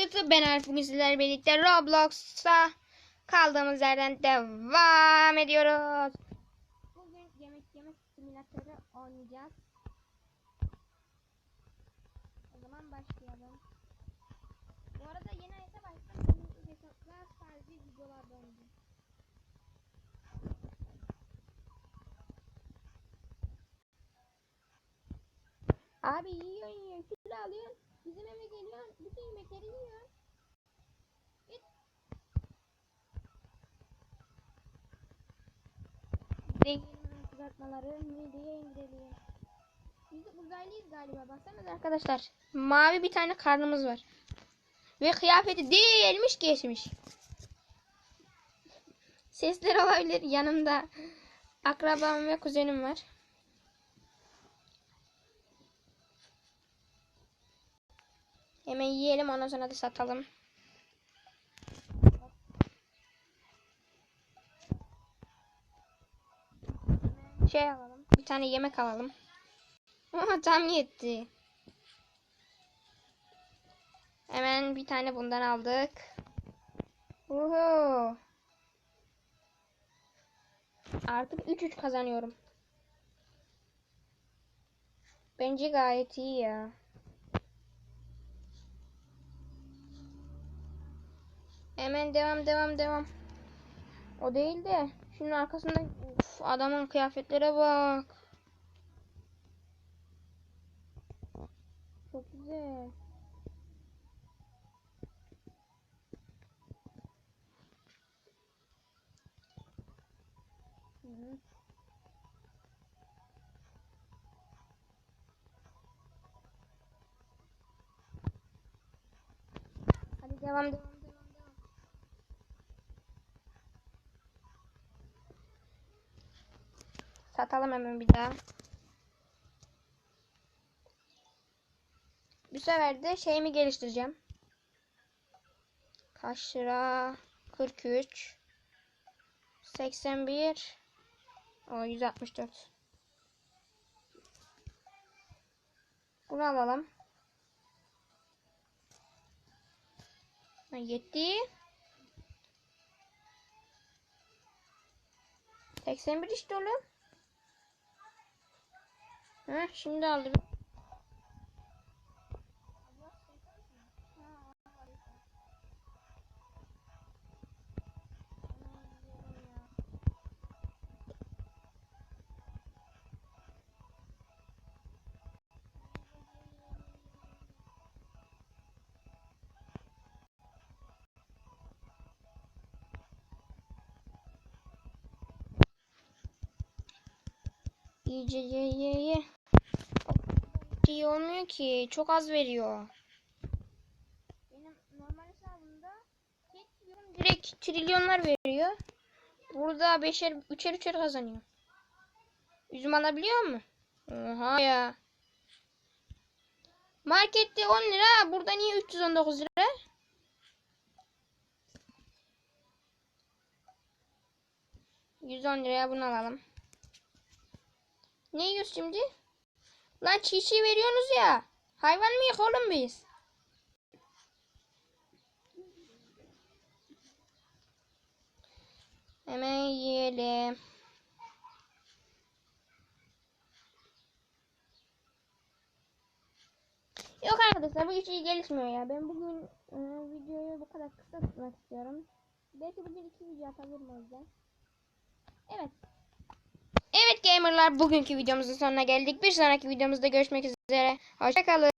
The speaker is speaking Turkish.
YouTube ben Arif bugün sizlerle birlikte Roblox'ta kaldığımız yerden devam ediyoruz. Bugün yemek yemek simülatörü oynayacağız. O zaman başlayalım. Bu arada yeni ayeta başladım. Hesaplar sadece videolarda oynayacağım. Abi yiyorsun yiyorsun kilo alıyorsun. Bizim eve geliyorsun. Bütün yemekleri yiyorsun. Git. Zenginim kızartmaları mideye indirelim. Biz de uzaylıyız galiba. Baksanıza arkadaşlar. Mavi bir tane karnımız var. Ve kıyafeti değilmiş geçmiş. Sesler olabilir. Yanımda akrabam ve kuzenim var. Hemen yiyelim ondan sonra da satalım. Şey alalım. Bir tane yemek alalım. Ama tam yetti. Hemen bir tane bundan aldık. Uhu. Artık 3-3 kazanıyorum. Bence gayet iyi ya. Hemen devam devam devam. O değil de şunun arkasında Uf, adamın kıyafetlere bak. Çok güzel. Hadi devam devam. Satalım hemen bir daha. Bu sefer de şeyimi geliştireceğim. Kaç lira? 43 81 o 164 Bunu alalım. Yetti. 81 işte oğlum. Ha, şimdi aldım. İyice ye ye ye. İyi olmuyor ki. Çok az veriyor. Benim normal hesabımda direkt trilyonlar veriyor. Burada beşer, üçer üçer kazanıyor. Üzüm alabiliyor mu? Oha ya. Markette 10 lira. Burada niye 319 lira? ...110 liraya bunu alalım. Ne yiyoruz şimdi? Lan çiğ çiğ veriyorsunuz ya. Hayvan mıyız oğlum biz? Hemen yiyelim. Yok arkadaşlar bu hiç iyi gelişmiyor ya. Ben bugün e, videoyu bu kadar kısa tutmak istiyorum. Belki bugün iki video atabilirim o yüzden. Evet. Evet gamerlar bugünkü videomuzun sonuna geldik. Bir sonraki videomuzda görüşmek üzere. Hoşçakalın.